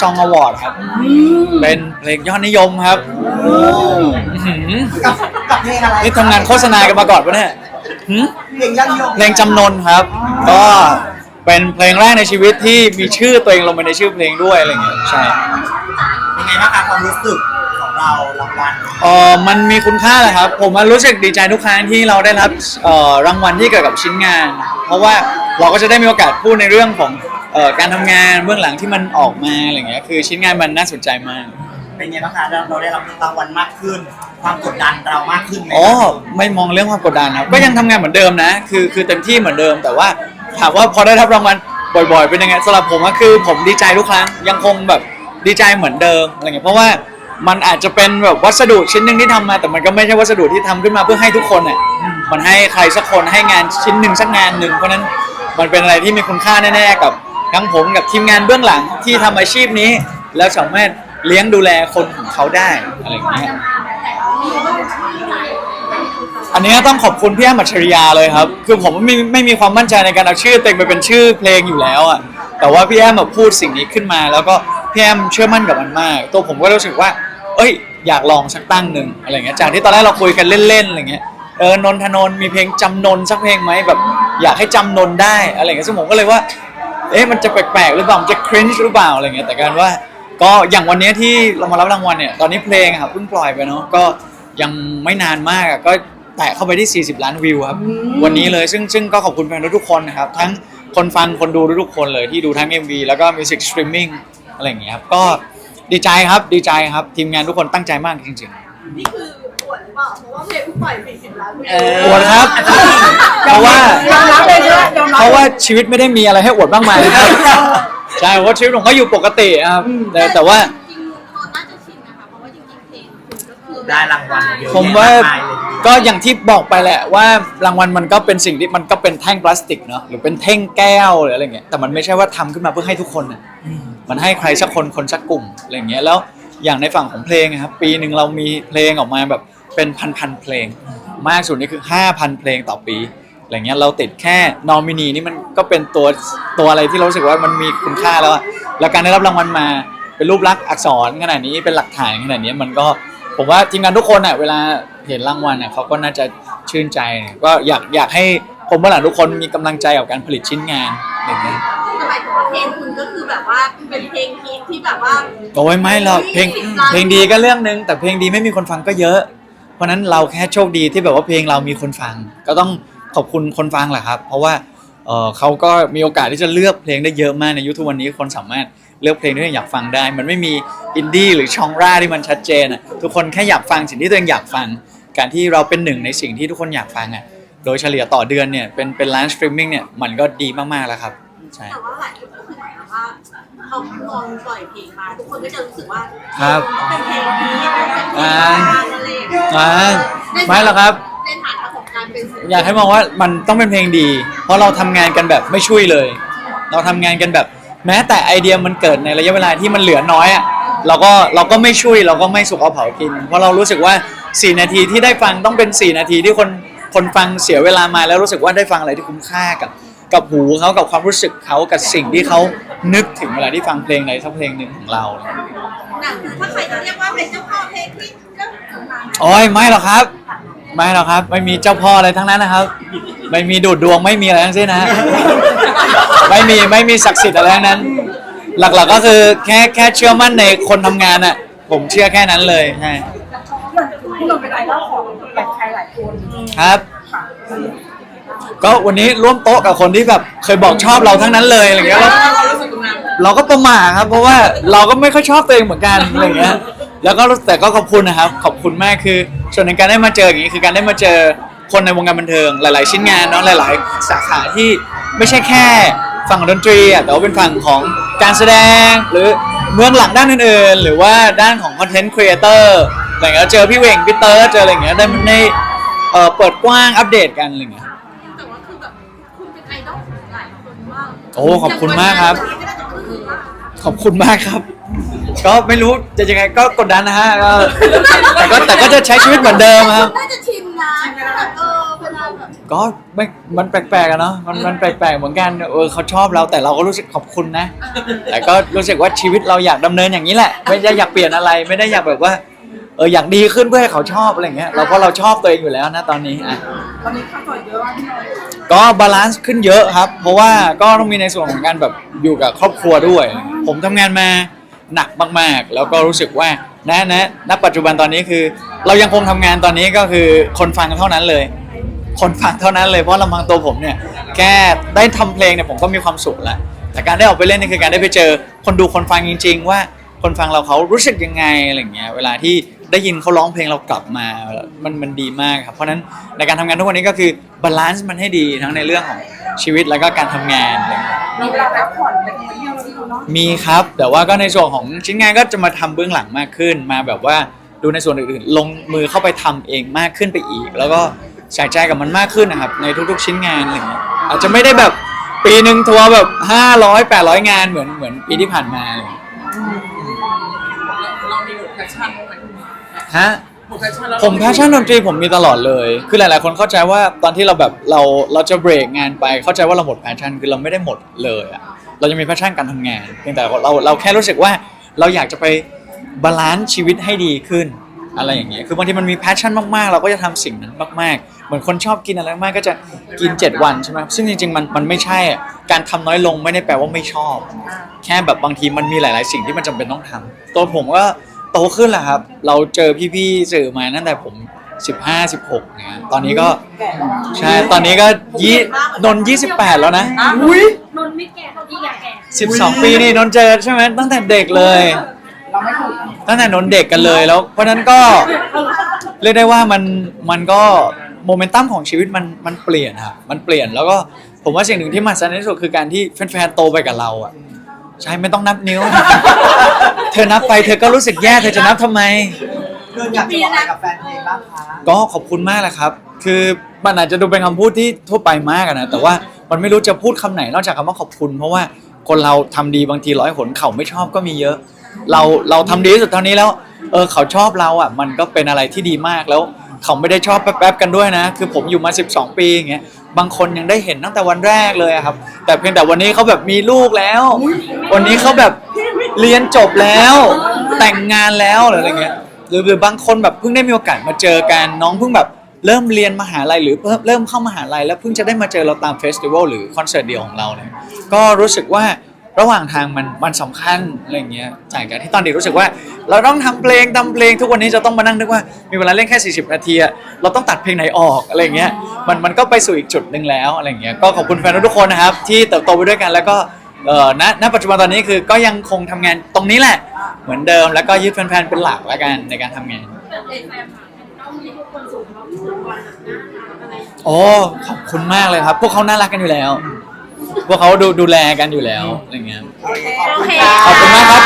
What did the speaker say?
Song Award ครับ เป็นเพลงยอดนิยมครับอื้อหือกับกับเพลงอะไรนี่ทำงานโฆษณากันมาก่อนปะเนี่ยหืม เพลงยอดนิยมเพลงจำนนครับ ก็เป็นเพลงแรกในชีวิตที่มีชื่อตัวเองลงไปในชื่อเพลงด้วยอะไรเงี้ยใช่เป็นไงบ้างคะความรู้สึกของเรารางวัลเออมันมีคุณค่าแหละครับ ผมมันรู้สึกดีใจทุกครั้งที่เราได้รับเอ่อรางวัลที่เกี่ยวกับชิ้นงาน เพราะว่าเราก็จะได้มีโอกาสพูดในเรื่องของ เอ่อการทำงานเบื้องหลังที่มันออกมาอะไรเงี้ยคือชิ้นงานมันน่าสนใจมาก เป็นไงบ้างคะเราเราได้รับรางวัลมากขึ้น ความกดดันเรามากขึ้นไหมอ๋อไม่มองเรื่องความกดดันครับก็ยังทำงานเหมือนเดิมนะ คือคือเต็มที่เหมือนเดิม แต่ว่าถามว่าพอได้รับรางวัลบ่อย ๆ เป็นยังไงสำหรับผมก็คือผมดีใจทุกครั้งยังคงแบบดีใจเหมือนเดิมอะไรเงี้ยเพราะว่ามันอาจจะเป็นแบบวัสดุชิ้นหนึ่งที่ทำมา แต่มันก็ไม่ใช่วัสดุที่ทำขึ้นมาเพื่อให้ทุกคนอะมันให้ใครสักคนให้งานชิ้นหนึ่งสักงานหนึ่งเพราะฉะนั้นมันเป็นอะไรที่มีคุณค่าแน่ๆกับ ทั้งผมกับทีมงานเบื้องหลังที่ทำอาชีพนี้ แล้วสามารถเลี้ยงดูแลคนของเขาได้อะไรอย่างเงี้ยอันนี้ต้องขอบคุณพี่แอมอัจฉริยาเลยครับ คือผมไม่มีไม่มีความมั่นใจในการเอาชื่อเต็งไปเป็นชื่อเพลงอยู่แล้วอะแต่ว่าพี่แอมมาพูดสิ่งนี้ขึ้นมา แล้วก็พี่แอมเชื่อมั่นกับมันมาก ตัวผมก็รู้สึกว่า เอ้ย อยากลองสักตั้งหนึ่งอะไรเงี้ยจากที่ตอนแรกเราคุยกันเล่นๆอะไรเงี้ยเออนนทนนมีเพลงจำนนสักเพลงไหมแบบ อยากให้จำนนได้อะไรเงี้ยซึ่งผมก็เลยว่า เอ๊ะมันจะแปลกๆหรือเปล่ามันจะคริ้นหรือเปล่าอะไรเงี้ยแต่การว่า ก็อย่างวันเนี้ยที่เรามารับรางวัลเนี่ยตอนนี้เพลงอะครับเพิ่งปล่อยไปเนาะก็ยังไม่นานมากอะก็แตะเข้าไปที่ 40 ล้านวิวครับ วันนี้เลยซึ่งซึ่งก็ขอบคุณแฟนทุกๆคนนะครับ ทั้งคนฟังคนดูทุกๆคนเลยที่ดูทั้ง MV แล้วก็มิวสิกสตรีมมิ่งอะไรอย่างเงี้ยครับก็ดีใจครับดีใจครับทีมงานทุกคนตั้งใจมากจริงนี่คือปวดห รือเปล่าเพราะว่าเพลงเพิ่งปล่อยสี่สิบล้านวิวเออๆอวดครับ เพราะว่า ยอมรับเลยใช่ไหมยอมรับเพราะว่าชีวิตไม่ได้มีอะไรให้อวดมากมายนะครับใช่เพราะว่าชีวิตผมก็อยู่ปกติครับแต่แต่ว่า จริงๆคนน่าจะชินนะคะเพราะว่าจริงๆเพลงคุณก็คือได้รางวัลเยอะ ผมว่าแยะกมยเลยก็อย่างที่บอกไปแหละว่ารางวัลมันก็เป็นสิ่งที่มันก็เป็นแท่งพลาสติกเนาะหรือเป็นแท่งแก้วหรืออะไรเงี้ยแต่มันไม่ใช่ว่าทำขึ้นมาเพื่อให้ทุกคนน่ะมันให้ใครสักคนคนสักกลุ่มอะไรเงี้ยแล้วอย่างในฝั่งของเพลงอะครับปีหนึ่งเรามีเพลงออกมาแบบ เป็นพันๆเพลง มากสุดนี่คือ 5,000 เพลงต่อปีอะไรเงี้ยเราติดแค่นอมินีนี่มันก็เป็นตัวตัวอะไรที่เรารู้สึกว่ามันมีคุณค่าแล้วอะแล้วการได้รับรางวัลมาเป็นรูปลักษณ์อักษรขนาดนี้เป็นหลักฐานขนาดนี้มันก็ผมว่าทีมงานทุกคนอะเวลาเห็นรางวัลอะเขาก็น่าจะชื่นใจเนี่ยก็อยากอยากให้ผมเมื่อหลังทุกคนมีกำลังใจกับการผลิตชิ้นงานอย่างเงี้ยสมัยถึงว่าเพลงคุณก็คือแบบว่าเป็นเพลงฮิตที่แบบว่าโอ้ยไม่หรอกเพลงเพลงดีก็เรื่องนึงแต่เพลงดีไม่มีคนฟังก็เยอะเพ ราะนั้นเราแค่โชคดีที่แบบว่าเพลงเรามีคนฟัง ก็ต้องขอบคุณคนฟังแหละครับ เพราะว่าเออเขาก็มีโอกาสที่จะเลือกเพลงได้เยอะมากในยุคทุกวันนี้คนสามารถเลือกเพลงที่ตัวเองอยากฟังได้ มันไม่มีอินดี้หรือชองร่าที่มันชัดเจนอะทุกคนแค่อยากฟังสิ่งที่ตัวเองอยากฟัง การที่เราเป็นหนึ่งในสิ่งที่ทุกคนอยากฟังอะโดยเฉลี่ยต่อเดือนเนี่ยเป็นเป็นล้านสตรีมมิ่งเนี่ยมันก็ดีมากๆแล้วครับใช่ แต่ว่าหลายคนก็ คือหมายความว่าเขาลองปล่อยเพลงมา ทุกคนก็จะรู้สึกว่าครับต้องเป็นเพลงนี้ต้องเป็นเพลงอ่าอะไรอย่างเงี้ยอ่าไม่หรอกครับ ในฐานะของการเป็นศิลปินอยากให้มองว่ามันต้องเป็นเพลงดี เพราะเราทำงานกันแบบไม่ช่วยเลย เราทำงานกันแบบ แม้แต่ไอเดียมันเกิดในระยะเวลาที่มันเหลือน้อยอะเราก็เราก็ไม่ช่วยเราก็ไม่สุกเอาเผากิน เพราะเรารู้สึกว่า 4 นาทีที่ได้ฟังต้องเป็น 4 นาทีที่คนคนฟังเสียเวลามาแล้วรู้สึกว่าได้ฟังอะไรที่คุ้มค่ากับ กับหูเขากับความรู้สึกเขากับสิ่งที่เขานึกถึงเวลาที่ฟังเพลงใดสักเพลงหนึ่งของเรานะคือถ้าใครจะเรียกว่าเป็นเจ้าพ่อเพลงที่ก็มาโอ้ยไม่หรอกครับ ไม่หรอกครับ ไม่มีเจ้าพ่ออะไรทั้งนั้นนะครับ ไม่มีดูดดวงไม่มีอะไรทั้งสิ้นนะฮะไม่มีไม่มีศักดิ์สิทธิ์อะไรทั้งนั้น หลักๆก็คือแค่แค่เชื่อมั่นในคนทำงานอะ ผมเชื่อแค่นั้นเลยใช่เหมือนที่เราเป็นไอดอลของแบบใครหลายคนครับ ก็วันนี้ร่วมโต๊ะกับคนที่แบบเคยบอกชอบเราทั้งนั้นเลยอะไรเงี้ยแล้วเราก็ประหม่าครับ เพราะว่าเราก็ไม่ค่อยชอบตัวเองเหมือนกันอะไรเงี้ยแล้วก็แต่ก็ขอบคุณนะครับ ขอบคุณมากคือส่วนหนึ่งการได้มาเจออย่างนี้คือการได้มาเจอคนในวงการบันเทิงหลาย ๆ ชิ้นงานเนาะหลาย ๆ สาขาที่ไม่ใช่แค่ฝั่งดนตรีอะแต่ว่าเป็นฝั่งของการแสดงหรือเบื้องหลังด้านอื่นๆหรือว่าด้านของคอนเทนต์ครีเอเตอร์อะไรเงี้ยเจอพี่เวงพี่เติร์เจออะไรเงี้ยได้มันได้เอ่อเปิดกว้างอัปเดตกันอะไรเงี้ย แต่ว่าคือแบบคุณเป็นไอดอลของหลายคนมากโอ้ขอบคุณมากครับอย่างวันนี้ไม่ได้จะคือว่าขอบคุณมากครับ ก็ไม่รู้จะยังไงก็กดดันนะฮะก็แต่ก็แต่ก็จะใช้ชีวิตเหมือนเดิมครับ น่าจะชินนะแบบเออเวลาแบบก็ไม่มันแปลกๆอะเนาะมันมันแปลกๆเหมือนกันเออเขาชอบเราแต่เราก็รู้สึกขอบคุณนะ แต่ก็รู้สึกว่าชีวิตเราอยากดำเนินอย่างนี้แหละ ไม่ได้อยากเปลี่ยนอะไรไม่ได้อยากแบบว่าเอออยากดีขึ้นเพื่อให้เขาชอบอะไรเงี้ยเราเพราะเราชอบตัวเองอยู่แล้วนะตอนนี้อะ ตอนนี้ค่าตัวเยอะมากพี่นนท์ ก็บาลานซ์ขึ้นเยอะครับ เพราะว่าก็ต้องมีในส่วนของการแบบอยู่กับครอบครัวด้วย ผมทำงานมาหนักมากๆ แล้วก็รู้สึกว่านะนะณปัจจุบันตอนนี้คือ เรายังคงทำงานตอนนี้ก็คือคนฟังเท่านั้นเลย คนฟังเท่านั้นเลยเพราะลำพังตัวผมเนี่ยแค่ได้ทำเพลงเนี่ยผมก็มีความสุขแล้วแต่การได้ออกไปเล่นนี่คือการได้ไปเจอ คนดูคนฟังจริง ๆ ว่าคนฟังเราเขารู้สึกยังไงอะไรอย่างเงี้ยเวลาที่ ได้ยินเขาร้องเพลงเรากลับมา มันมันดีมากครับ เพราะฉะนั้นในการทำงานทุกวันนี้ก็คือบาลานซ์มันให้ดีทั้งในเรื่องของชีวิตแล้วก็การทำงานอะไรอย่างเงี้ย มีเวลาพักผ่อนไปเที่ยวแล้วพี่นนท์เนาะมีครับแต่ว่าก็ในส่วนของชิ้นงานก็จะมาทำเบื้องหลังมากขึ้น มาแบบว่าดูในส่วนอื่นๆ ลงมือเข้าไปทำเองมากขึ้นไปอีก แล้วก็ใส่ใจกับมันมากขึ้นนะครับ ในทุกๆชิ้นงานอะไรอย่างเงี้ยอาจจะไม่ได้แบบปีหนึ่งทัวร์แบบ 500 800 งานเหมือนเหมือนปีที่ผ่านมาเลย เรามีบทแพชชั่นบ้างไหม ฮะบทแพชชั่นแล้วผมแพชชั่นดนตรีผมมีตลอดเลย คือหลายๆ คนเข้าใจว่าตอนที่เราแบบเราเราจะเบรกงานไป เข้าใจว่าเราหมดแพชชั่น คือเราไม่ได้หมดเลยอะเราจะมีแพชชั่นการทำงาน เพียงแต่เราเราแค่รู้สึกว่าเราอยากจะไปบาลานซ์ชีวิตให้ดีขึ้น อะไรอย่างเงี้ย คือบางทีมันมีแพชชั่นมากๆ เราก็จะทำสิ่งนั้นมากๆ เหมือนคนชอบกินอะไรมากก็จะกิน 7 วันใช่ไหมซึ่งจริงๆ มันมันไม่ใช่อะการทำน้อยลงไม่ได้แปลว่าไม่ชอบ แค่แบบบางทีมันมีหลาย ๆ สิ่งที่มันจำเป็นต้องทำตัวผมก็ โตขึ้นแหละครับ เราเจอพี่ๆสื่อมาตั้งแต่ผม 15 16เนี่ยตอนนี้ก็แก่แล้วนะใช่ตอนนี้ก็ยี่นนยี่สิบแปดแล้วนะอุ้ยนนท์ไม่แก่เท่าที่อยากแก่สิบสองปีนี่นนเจอใช่ไหมตั้งแต่เด็กเลยเราไม่ถูกตั้งแต่นนเด็กกันเลยแล้ว เพราะฉะนั้นก็เรียกได้ว่ามันมันก็โมเมนตัมของชีวิตมันมันเปลี่ยนครับมันเปลี่ยนแล้วก็ผมว่าสิ่งหนึ่งที่มหัศจรรย์ที่สุดคือการที่แฟนๆโตไปกับเราอะ ใช่ไม่ต้องนับนิ้ว เธอนับไปเธอก็รู้สึกแย่เธอจะนับทำไมเพื่อนอยากจะบอกอะไรกับแฟนเพลงบ้างคะก็ขอบคุณมากแหละครับ คือมันอาจจะดูเป็นคำพูดที่ทั่วไปมากอะนะ แต่ว่ามันไม่รู้จะพูดคำไหนนอกจากคำว่าขอบคุณ เพราะว่าคนเราทำดีบางทีร้อยหนเขาไม่ชอบก็มีเยอะ เราเราทำดีที่สุดเท่านี้แล้ว เออเขาชอบเราอะ มันก็เป็นอะไรที่ดีมากแล้ว เขาไม่ได้ชอบแป๊บๆกันด้วยนะ คือผมอยู่มา 12 ปีอย่างเงี้ย บางคนยังได้เห็นตั้งแต่วันแรกเลยอะครับ แต่เพียงแต่วันนี้เขาแบบมีลูกแล้ว วันนี้เขาแบบเรียนจบแล้ว แต่งงานแล้วหรืออะไรเงี้ยหรือหรือบางคนแบบเพิ่งได้มีโอกาสมาเจอกันน้องเพิ่งแบบเริ่มเรียนมหาลัยหรือเพิ่มเริ่มเข้ามหาลัยแล้วเพิ่งจะได้มาเจอเราตามเฟสติวัลหรือคอนเสิร์ตเดียวของเราเนี่ยก็รู้สึกว่าระหว่างทางมันมันสำคัญอะไรเงี้ยจากการที่ตอนเด็กรู้สึกว่า เราต้องทำเพลงทำเพลงทุกวันนี้จะต้องมานั่งนึกว่ามีเวลาเล่นแค่ 40 นาทีอะเราต้องตัดเพลงไหนออกอะไรเงี้ยมันมันก็ไปสู่อีกจุดหนึ่งแล้วอะไรเงี้ยก็ขอบคุณแฟนทุกคนนะครับ ที่เติบโตไปด้วยกันแล้วก็เอ่อณณปัจจุบันตอนนี้คือก็ยังคงทำงานตรงนี้แหละ เหมือนเดิมแล้วก็ยึดแฟนๆเป็นหลักแล้วกันในการทำงานเป็นเด็กแฟนค่ะต้องมีทุกคนสูงแล้วทุกวันน่ารักอะไรโอ้ขอบคุณมากเลยครับ พวกเขาน่ารักกันอยู่แล้วพวกเขาดูดูแลกันอยู่แล้วอะไรเงี้ยโอเคขอบคุณโอเคค่ะขอบคุณมากครับ